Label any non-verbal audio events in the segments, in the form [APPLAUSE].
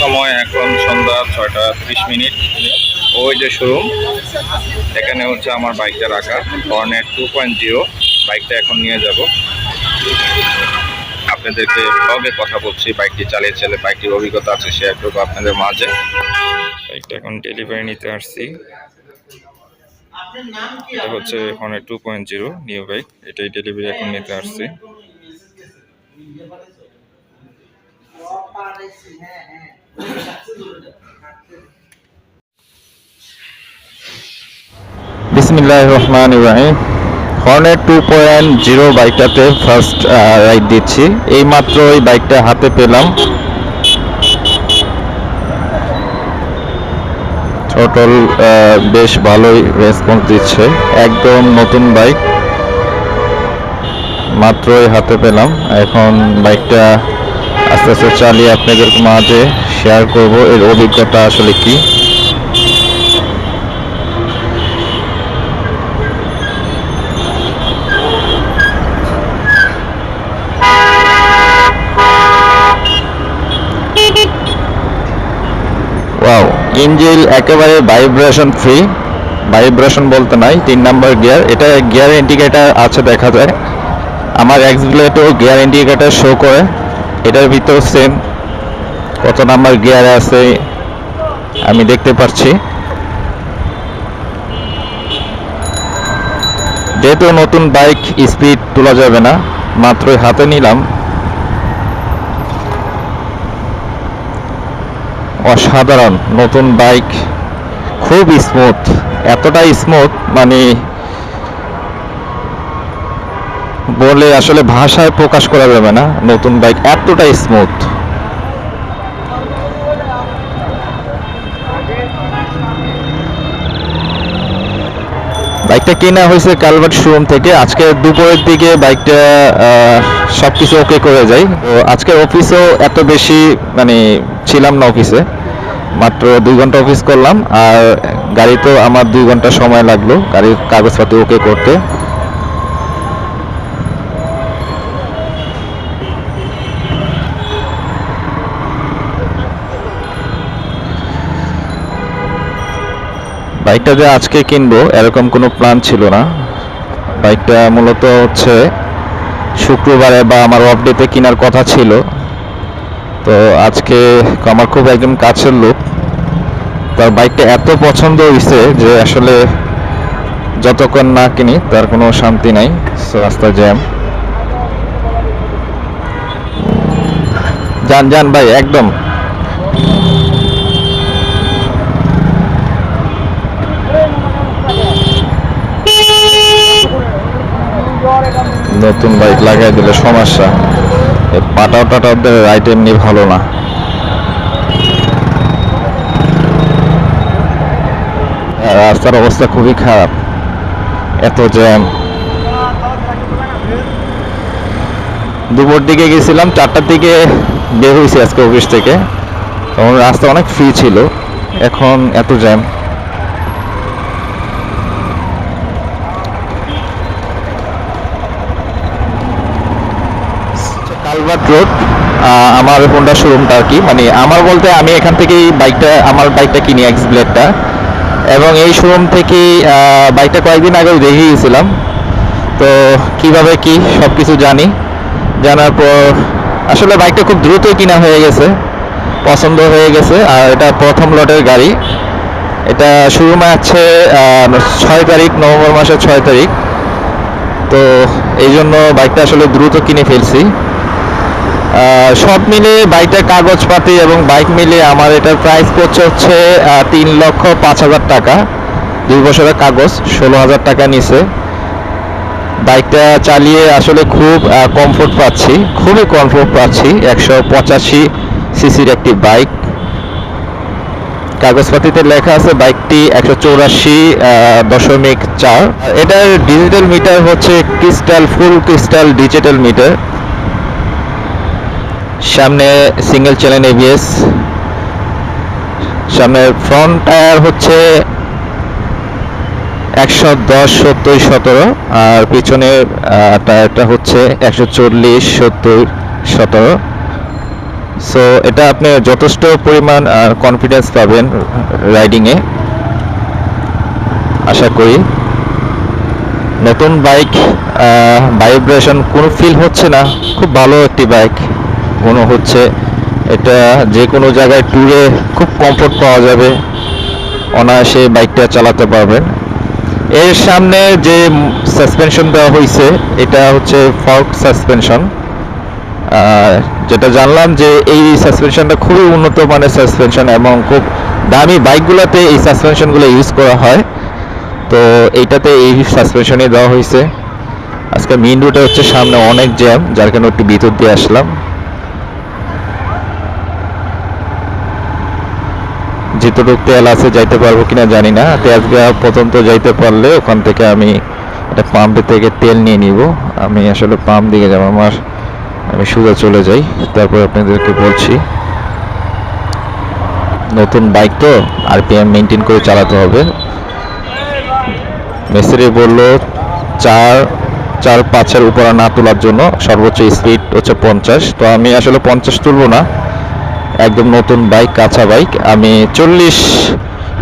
সময় এখন সন্ধ্যা ছয়টা ত্রিশ মিনিট। ওই যে শোরুম এখানে হচ্ছে আমার বাইকটা রাখা হর্নেট টু পয়েন্ট জিরো বাইকটা এখন নিয়ে যাব। আপনাদেরকে ব্লগে কথা বলছি বাইকটি চালিয়ে চালিয়ে বাইকটির অভিজ্ঞতা আছে শেয়ার করব আপনাদের মাঝে। বাইকটা এখন ডেলিভারি নিতে আসছি। এটা হচ্ছে Hornet two point zero new bike এটাই ডেলিভারি এখন নিতে আসছি। পয়েন্ট জিরো বাইকটাতে ফার্স্ট রাইড দিচ্ছি। এই বাইকটা হাতে পেলাম। টোটাল বেশ ভালোই রেসপন্স দিচ্ছে। একদম নতুন বাইক। মাত্রই হাতে পেলাম। এখন বাইকটা আস্তে আস্তে চালিয়ে আপনাদের মাঝে শেয়ার করব। এর অভিজ্ঞতা আসলে কি? ওয়াও ইঞ্জিল একেবারে ভাইব্রেশন ফ্রি ভাইব্রেশন বলতে নাই, তিন নাম্বার গিয়ার এটা গিয়ার ইন্ডিকেটার আছে দেখা যায়। আমার এক্স গিয়ার ইন্ডিকেটার শো করে। এটার ভিতর সেম কত নাম্বার গিয়ার আছে, আমি দেখতে পাচ্ছি। যেহেতু নতুন বাইক স্পিড তোলা যাবে না, মাত্রই হাতে নিলাম। অসাধারণ, নতুন বাইক খুব স্মুথ এতটা স্মুথ মানে বলে আসলে ভাষায় প্রকাশ করা যাবে না। নতুন বাইক এতটা স্মুথ বাইকটা কেনা হয়েছে কালভার্ট শোরুম থেকে। আজকে দুপুরের দিকে বাইকটা সব কিছু ওকে করে যাই তো আজকে অফিসও এত বেশি মানে ছিলাম না অফিসে মাত্র দুই ঘণ্টা অফিস করলাম। আর গাড়িতেও আমার দুই ঘণ্টা সময় লাগল। গাড়ির কাগজপাতি ওকে করতে। বাইকটা যে আজকে কিনবো, এরকম কোনো প্ল্যান ছিল না। বাইকটা মূলত হচ্ছে শুক্রবারে বা আমার অফ ডেতে কেনার কথা ছিল। তো আজকে আমার খুব একদম কাছের লোক। তার বাইকটা এত পছন্দ হয়েছে যে আসলে যতক্ষণ না কিনি, তার কোনো শান্তি নাই। রাস্তা জ্যাম যান যান ভাই, একদম। নতুন বাইক লাগাই দিলে সমস্যা। পাটাও টাটাও রাইট এমনি ভালো না। রাস্তার অবস্থা খুবই খারাপ। এত জ্যাম। দুপুর দিকে গেছিলাম, চারটার দিকে বের হয়েছি আজকে অফিস থেকে। তখন রাস্তা অনেক ফ্রি ছিল। এখন এত জ্যাম। কালভার্ট রোড আমার হোন্ডা শোরুমটা আর কি। মানে আমার বলতে আমি এখান থেকেই বাইকটা আমার বাইকটা কিনি এক্স ব্লেডটা এবং এই শোরুম আহ, বাইকটা কয়েকদিন আগেও দেখে গেছিলাম। তো কীভাবে কি সব কিছু জানি। জানার পর আসলে বাইকটা খুব দ্রুতই কিনা হয়ে গেছে। পছন্দ হয়ে গেছে। আর এটা প্রথম লটের গাড়ি। এটা শোরুমে আছে ছয় তারিখ নভেম্বর মাসের ছয় তারিখ। তো এই জন্য বাইকটা আসলে দ্রুত কিনে ফেলছি। সব মিলে বাইকটার কাগজপাতি এবং বাইক মিলে আমার এটার প্রাইস পড়ছে হচ্ছে তিন লক্ষ পাঁচ হাজার টাকা। দুই বছরের কাগজ, ষোলো হাজার টাকা নিছে। বাইকটা চালিয়ে আসলে খুব কমফোর্ট পাচ্ছি, খুবই কমফোর্ট পাচ্ছি। একশো পঁচাশি সিসির একটি বাইক। কাগজপাতিতে লেখা আছে বাইকটি একশো চৌরাশি দশমিক চার। এটার ডিজিটাল মিটার হচ্ছে crystal full crystal digital meter সামনে সিঙ্গেল চ্যানেল এবিএস সামনে ফ্রন্ট টায়ার হচ্ছে একশো দশ, সত্তর, সতেরো। আর পিছনের টায়ারটা হচ্ছে একশো চল্লিশ, সত্তর, সতেরো। সো এটা আপনি যথেষ্ট পরিমাণ কনফিডেন্স পাবেন রাইডিংয়ে আশা করি। নতুন বাইক ভাইব্রেশন কোনো ফিল হচ্ছে না। খুব ভালো একটি বাইক মনে হচ্ছে। এটা যে কোনো জায়গায় ট্যুরে খুব কমফোর্ট পাওয়া যাবে। অনায়াসে বাইকটা চালাতে পারবেন। এর সামনে যে সাসপেনশন দেওয়া হয়েছে এটা হচ্ছে ফর্ক সাসপেনশন যেটা জানলাম যে এই সাসপেনশনটা খুবই উন্নত মানের সাসপেনশন এবং খুব দামি বাইকগুলোতে এই সাসপেনশনগুলো ইউজ করা হয়। তো এইটাতে এই সাসপেনশনই দেওয়া হয়েছে আজকে মেইন রোডে হচ্ছে সামনে অনেক জ্যাম যার কারণে একটু ভিতর দিয়ে আসলাম। যেতটুক তেল আছে যাইতে পারব কিনা জানি না। তেজগা পর্যন্ত যাইতে পারলে ওখান থেকে আমি একটা পাম্পে থেকে তেল নিয়ে নিব। আমি আসলে পাম্প দিকে যাব, আমার আমি সোজা চলে যাই। তারপর আপনাদেরকে বলছি। নতুন বাইক তো আর আরপিএম মেনটেন করে চালাতে হবে। মেসিরি বলল চার চার পাঁচের উপর না তোলার জন্য সর্বোচ্চ স্পিড হচ্ছে পঞ্চাশ। তো আমি আসলে পঞ্চাশ তুলবো না। একদম নতুন বাইক, কাঁচা বাইক। আমি চল্লিশ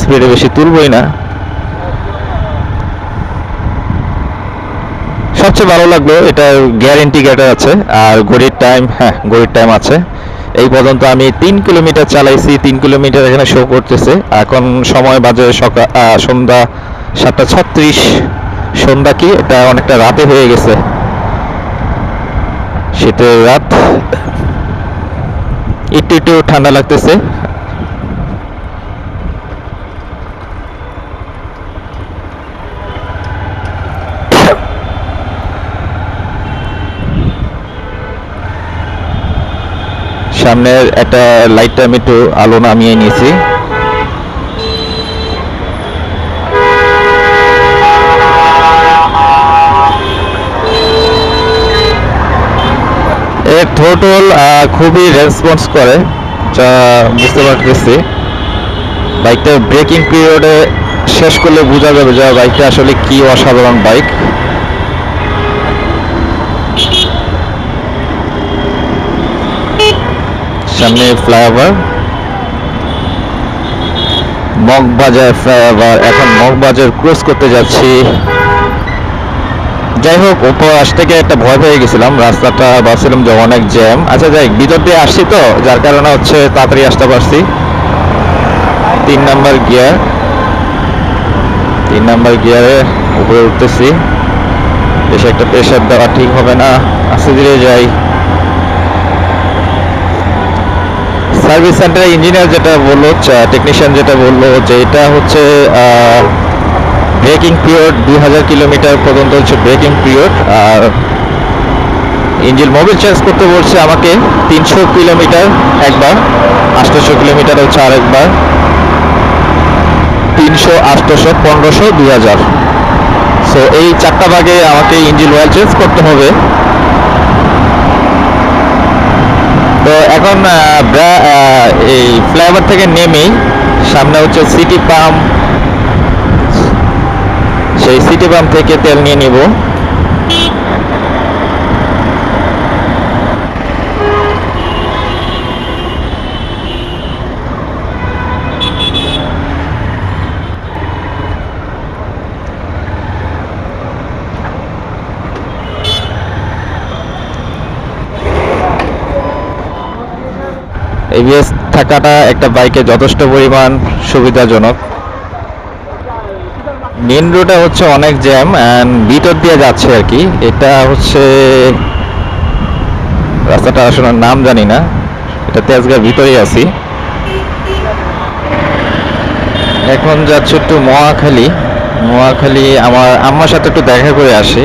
স্পিডে বেশি তুলবই না। সবচেয়ে ভালো লাগল এটা গ্যারেন্টি গেটার আছে, আর ঘড়ির টাইম হ্যাঁ ঘড়ির টাইম আছে। এই পর্যন্ত আমি তিন কিলোমিটার চালাইছি, তিন কিলোমিটার এখানে শো করতেছে। এখন সময় বাজে সকাল সন্ধ্যা সাতটা ছত্রিশ। সন্ধ্যা কি? এটা অনেকটা রাতে হয়ে গেছে। শীতের রাত। একটু একটু ঠান্ডা লাগতেছে। সামনের একটা লাইটটা আমি একটু আলো নামিয়ে নিয়েছি। থ্রোটল খুবই রেসপন্স করে, যা বুঝতে পারতেছি। বাইকটা ব্রেকিং পিরিয়ডে শেষ করলে বোঝা যাবে যে বাইকটা আসলে কি অসাধারণ বাইক সামনে ফ্লাইওভার মগবাজার ফ্লাইওভার এখন মগবাজার ক্রস করতে যাচ্ছি। যাই হোক উপহাস থেকে একটা ভয় পেয়ে গেছিলাম। রাস্তাটা ভাবছিলাম যে অনেক জ্যাম। আচ্ছা যাই ভিতর দিয়ে আসছি তো, যার কারণে হচ্ছে তাড়াতাড়ি আসতে পারছি। তিন নাম্বার গিয়ার। তিন নাম্বার গিয়ারে উপরে উঠতেছি। বেশি একটা প্রেশার দেওয়া ঠিক হবে না। আস্তে ধীরে যাই। সার্ভিস সেন্টারে ইঞ্জিনিয়ার যেটা বলল টেকনিশিয়ান যেটা বলল, যে এটা হচ্ছে ব্রেকিং পিরিয়ড দুই হাজার কিলোমিটার পর্যন্ত হচ্ছে ব্রেকিং পিরিয়ড। আর ইঞ্জিন মোবিল চেঞ্জ করতে বলছে আমাকে তিনশো কিলোমিটার একবার আটশোশো কিলোমিটার হচ্ছে আরেকবার। তিনশো আটশোশো পনেরোশো দুই হাজার সো এই চারটা ভাগে আমাকে ইঞ্জিন অয়েল চেঞ্জ করতে হবে। তো এখন এই ফ্লাইওভার থেকে নেমেই সামনে হচ্ছে সিটি পাম্প সেই সিটি পাম্প থেকে তেল নিয়ে নিব। এবিএস থাকাটা একটা বাইকে যথেষ্ট পরিমাণ সুবিধাজনক। মেন রোডে হচ্ছে অনেক জ্যাম অ্যান্ড ভিতর দিয়ে যাচ্ছে আর কি। এটা হচ্ছে রাস্তাটা আসলে নাম জানি না। এটা তেজগাঁর ভিতরেই আছি। এখন যাচ্ছে একটু মহাখালী। মহাখালী আমার আম্মার সাথে একটু দেখা করে আসি।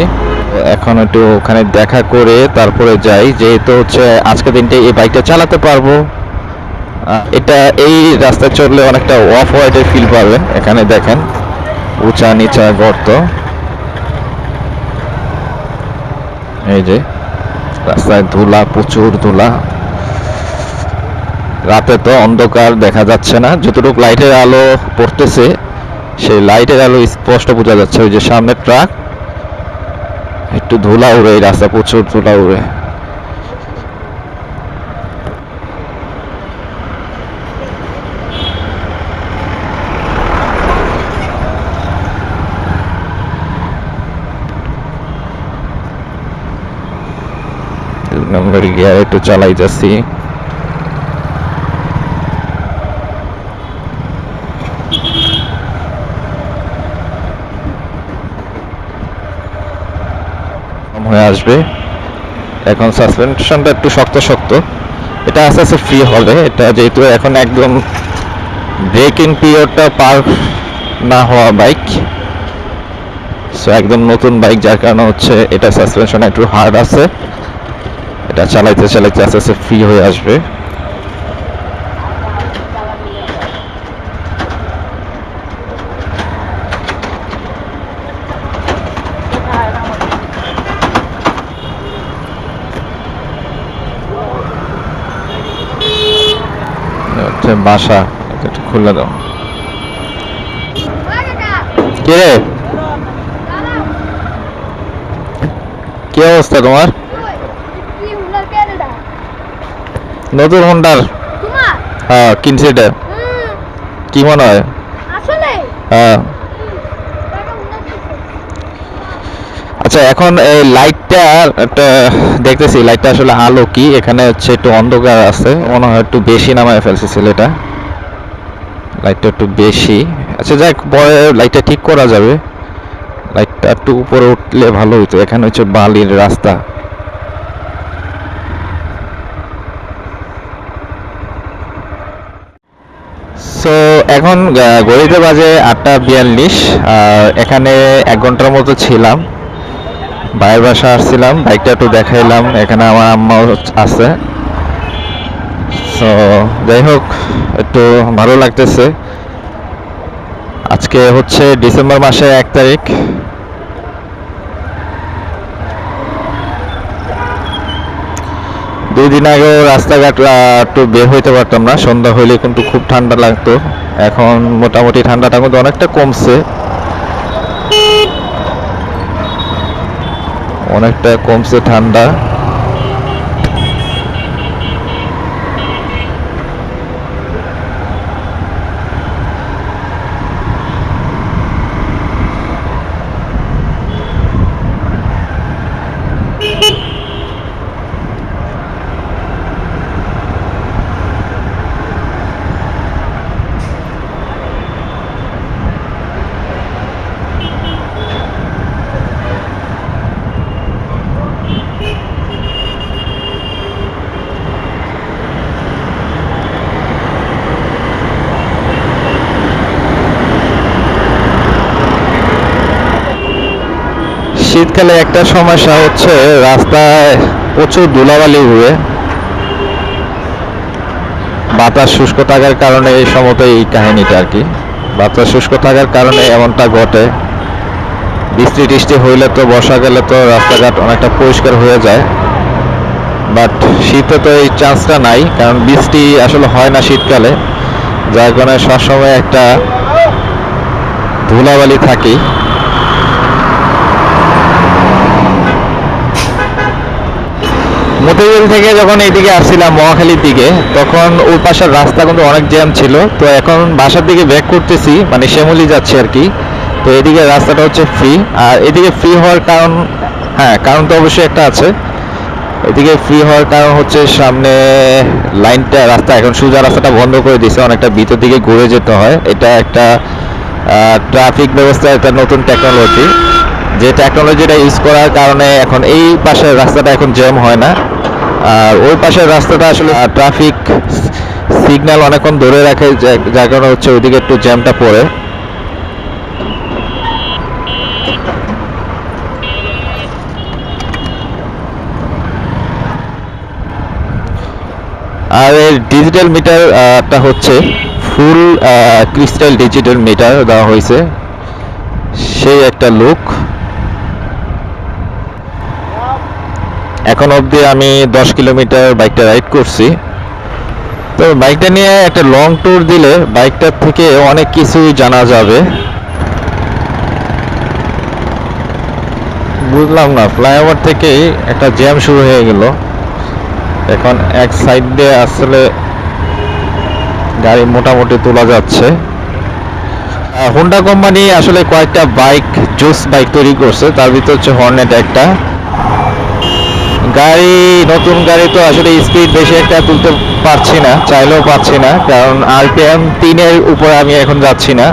এখন একটু ওখানে দেখা করে তারপরে যাই। যেহেতু হচ্ছে আজকের দিনটা এই বাইকটা চালাতে পারব। এটা এই রাস্তায় চললে অনেকটা অফ হোয়াইটের ফিল পাবেন এখানে দেখেন। উঁচা নিচা গর্ত। এই যে, রাস্তায় ধুলা, প্রচুর ধুলা। রাতে তো অন্ধকার দেখা যাচ্ছে না। যতটুকু লাইটের আলো পড়তেছে, সেই লাইটের আলো স্পষ্ট বোঝা যাচ্ছে। ওই যে সামনে ট্রাক, একটু ধুলা উড়ে, এই রাস্তা প্রচুর ধুলা উড়ে। সামনের গিয়ার একটু চালাই যাচ্ছি। হয়ে আসবে। এখন সাসপেনশনটা একটু শক্ত শক্ত। এটা আস্তে আস্তে ফ্রি হবে। এটা যেহেতু এখন একদম ব্রেকিং পিরিয়ডটা পার না হওয়া বাইক সো একদম নতুন বাইক যার কারণে হচ্ছে এটা সাসপেনশন একটু হার্ড আছে। এটা চালাইতে চালাইতে আস্তে আস্তে ফ্রি হয়ে আসবে। বাসা একটু খুলে দাও। কে রে? অবস্থা তোমার? নতুন হোন্ডার হ্যাঁ কিনছে এটা। কি মনে হয়? হ্যাঁ। আচ্ছা এখন এই লাইটটা একটা দেখতেছি লাইটটা আসলে আলো কি? এখানে হচ্ছে একটু অন্ধকার আছে মনে হয় একটু বেশি নামায় ফেলছে ছেলেটা। লাইটটা একটু বেশি। আচ্ছা যাক পরে লাইটটা ঠিক করা যাবে। লাইটটা একটু উপরে উঠলে ভালো হতো এখানে হচ্ছে বালির রাস্তা। সো এখন গড়িতে বাজে আটটা বিয়াল্লিশ, আর এখানে এক ঘণ্টার মতো ছিলাম। বাইরের বাসা আসছিলাম, বাইকটা একটু দেখাইলাম, এখানে আমার আম্মাও আছে। সো যাই হোক, একটু ভালো লাগতেছে। আজকে হচ্ছে ডিসেম্বর মাসের এক তারিখ। দুই দিন আগে রাস্তাঘাট একটু বের হইতে পারতাম না। সন্ধ্যা হইলে কিন্তু খুব ঠান্ডা লাগতো। এখন মোটামুটি ঠান্ডাটা কিন্তু অনেকটা কমছে। অনেকটা কমছে ঠান্ডা। শীতকালে একটা সমস্যা হচ্ছে, রাস্তায় প্রচুর ধুলাবালি উড়ে বাতাস শুষ্ক থাকার কারণে এই সমত এই কাহিনীটা আর কি। বাতাস শুষ্ক থাকার কারণে এমনটা ঘটে। বৃষ্টি টিষ্টি হইলে তো বর্ষাকালে তো রাস্তাঘাট অনেকটা পরিষ্কার হয়ে যায়। বাট শীতে তো এই চান্সটা নাই, কারণ বৃষ্টি আসলে হয় না শীতকালে। যার কারণে সবসময় একটা ধুলাবালি থাকেই। মতিঝিল থেকে যখন এইদিকে আসছিলাম মহাখালীর দিকে, তখন ওই পাশের রাস্তা কিন্তু অনেক জ্যাম ছিল। তো এখন বাসার দিকে ব্যাক করতেছি মানে শ্যামলি যাচ্ছে আর কি। তো এদিকে রাস্তাটা হচ্ছে ফ্রি আর এদিকে ফ্রি হওয়ার কারণ হ্যাঁ কারণ তো অবশ্যই একটা আছে। এদিকে ফ্রি হওয়ার কারণ হচ্ছে সামনে লাইনটা, রাস্তা এখন সোজা রাস্তাটা বন্ধ করে দিয়েছে অনেকটা ভিতর দিকে ঘুরে যেতে হয়। এটা একটা ট্রাফিক ব্যবস্থা, একটা নতুন টেকনোলজি যে টেকনোলজিটা ইউজ করার কারণে এখন এই পাশের রাস্তাটা এখন জ্যাম হয় না। আর ওই পাশের রাস্তাটা আসলে ট্রাফিক সিগন্যাল অনেকক্ষণ ধরে রাখে যার কারণে হচ্ছে ওইদিকে একটু জ্যামটা পড়ে। আর এর ডিজিটাল মিটারটা হচ্ছে ফুল ক্রিস্টাল ডিজিটাল মিটার দেওয়া হয়েছে। সেই একটা লুক এখন অবধি আমি দশ কিলোমিটার বাইকটা রাইড করছি। তো বাইকটা নিয়ে একটা লং ট্যুর দিলে বাইকটার থেকে অনেক কিছুই জানা যাবে। বুঝলাম না ফ্লাইওভার থেকেই একটা জ্যাম শুরু হয়ে গেল। এখন এক সাইড দিয়ে আসলে গাড়ি মোটামুটি তোলা যাচ্ছে। হোন্ডা কোম্পানি আসলে কয়েকটা বাইক জুস বাইক তৈরি করছে। তার ভিতর হচ্ছে হর্নেট একটা। গাড়ি, নতুন গাড়ি তো আসলে স্পিড বেশি একটা তুলতে পারছি না, চাইলেও পাচ্ছি না, কারণ আরপিএম তিনের উপরে আমি এখন যাচ্ছি না।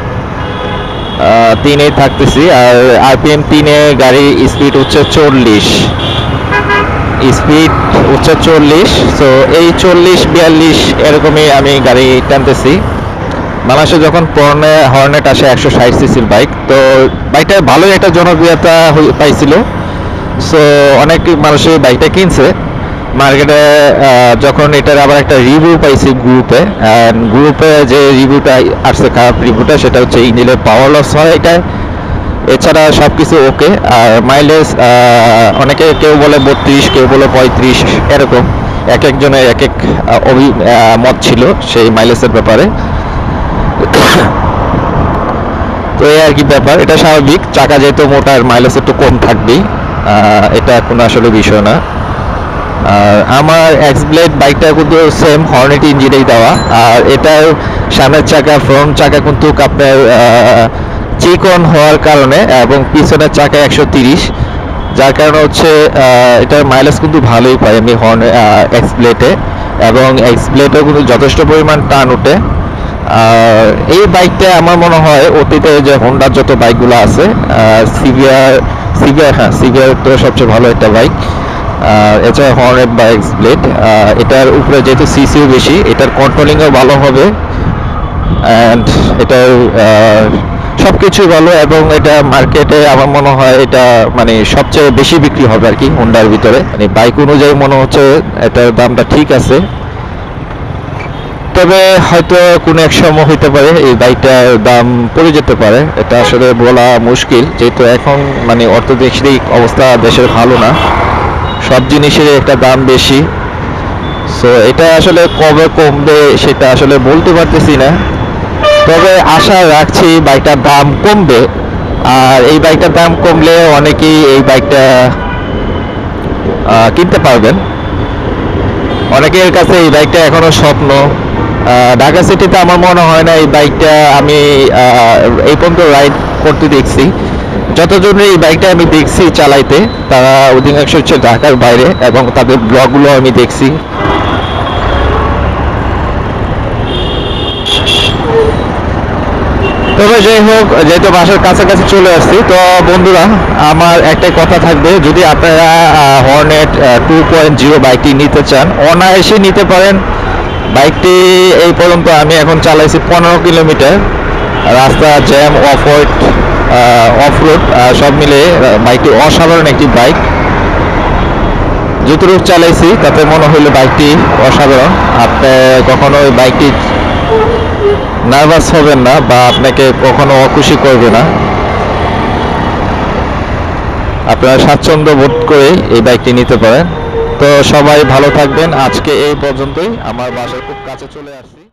তিনে থাকতেছি, আর আরপিএম তিনে গাড়ি স্পিড হচ্ছে চল্লিশ। স্পিড হচ্ছে চল্লিশ তো এই চল্লিশ, বিয়াল্লিশ এরকমই আমি গাড়ি টানতেছি। বাংলাদেশে যখন পর্নে হর্নেট আসে একশো ষাট সিসির বাইক তো বাইকটা ভালোই একটা জনপ্রিয়তা পাইছিল। সো অনেক মানুষই বাইকটা কিনছে। মার্কেটে যখন এটার আবার একটা রিভিউ পাইছি গ্রুপে গ্রুপে যে রিভিউটা আসছে, খারাপ রিভিউটা সেটা হচ্ছে ইঞ্জিনের পাওয়ার লস হয় এটা এছাড়া সব কিছু ওকে আর মাইলেজ অনেকে কেউ বলে বত্রিশ, কেউ বলে পঁয়ত্রিশ, এরকম। এক একজনের এক এক অভি মত ছিল সেই মাইলেজের ব্যাপারে। [COUGHS] তো এই আর কি ব্যাপার, এটা স্বাভাবিক। চাকা যেহেতু মোটা মাইলেজ একটু কম থাকবেই। এটা কোনো আসলে বিষয় না। আর আমার এক্স ব্লেড বাইকটা কিন্তু সেম হর্নেট ইঞ্জিনেই দেওয়া। আর এটার সামনের চাকা ফ্রন্ট চাকা কিন্তু আপনার চিকন হওয়ার কারণে এবং পিছনের চাকা একশো তিরিশ। যার কারণে হচ্ছে এটার মাইলেজ কিন্তু ভালোই পাই আমি হর্ন এক্স ব্লেডে এবং এক্স ব্লেডেও কিন্তু যথেষ্ট পরিমাণ টান ওঠে। আর এই বাইকটা আমার মনে হয় অতীতে যে হোন্ডার যত বাইকগুলো আছে সিভিয়ার সিভিয়ার হ্যাঁ সিভিয়ার তো সবচেয়ে ভালো একটা বাইক আর এছাড়া হর্নেট বা এক্স ব্লেড এটার উপরে যেহেতু সিসিও বেশি, এটার কন্ট্রোলিংও ভালো হবে। অ্যান্ড এটার সব কিছুই ভালো এবং এটা মার্কেটে আমার মনে হয় এটা মানে সবচেয়ে বেশি বিক্রি হবে আর কি হোন্ডার ভিতরে। মানে বাইক অনুযায়ী মনে হচ্ছে এটার দামটা ঠিক আছে। তবে হয়তো কোনো এক সময় হইতে পারে এই বাইকটার দাম পড়ে যেতে পারে। এটা আসলে বলা মুশকিল, যেহেতু এখন মানে অর্থনৈতিক অবস্থা দেশের ভালো না। সব জিনিসের একটা দাম বেশি। সো এটা আসলে কবে কমবে সেটা আসলে বলতে পারতেছি না। তবে আশা রাখছি বাইকটার দাম কমবে। আর এই বাইকটার দাম কমলে অনেকেই এই বাইকটা কিনতে পারবেন। অনেকের কাছে এই বাইকটা এখনও স্বপ্ন। ঢাকা সিটিতে আমার মনে হয় না এই বাইকটা আমি এই পর্যন্ত রাইড করতে দেখছি। যতজন এই বাইকটা আমি দেখছি চালাইতে, তারা অধিকাংশ হচ্ছে ঢাকার বাইরে এবং তাদের ব্লগগুলো আমি দেখছি। তবে যাই হোক, যেহেতু বাসার কাছাকাছি চলে আসছি, তো বন্ধুরা, আমার একটাই কথা থাকবে, যদি আপনারা হর্নেট টু পয়েন্ট জিরো বাইকটি নিতে চান, অনায়াসে নিতে পারেন। বাইকটি এই পর্যন্ত আমি এখন চালাইছি পনেরো কিলোমিটার। রাস্তা jam off road off road সব মিলে বাইকটি অসাধারণ একটি বাইক। যতটুকু চালাইছি, তাতে মনে হইল বাইকটি অসাধারণ। আপনি কখনো ওই বাইকটি নার্ভাস হবেন না বা আপনাকে কখনো অখুশি করবে না। আপনারা স্বাচ্ছন্দ্য বোধ করে এই বাইকটি নিতে পারেন। তো সবাই ভালো থাকবেন। আজকে এই পর্যন্তই। আমার বাসার খুব কাছে চলে আসছি।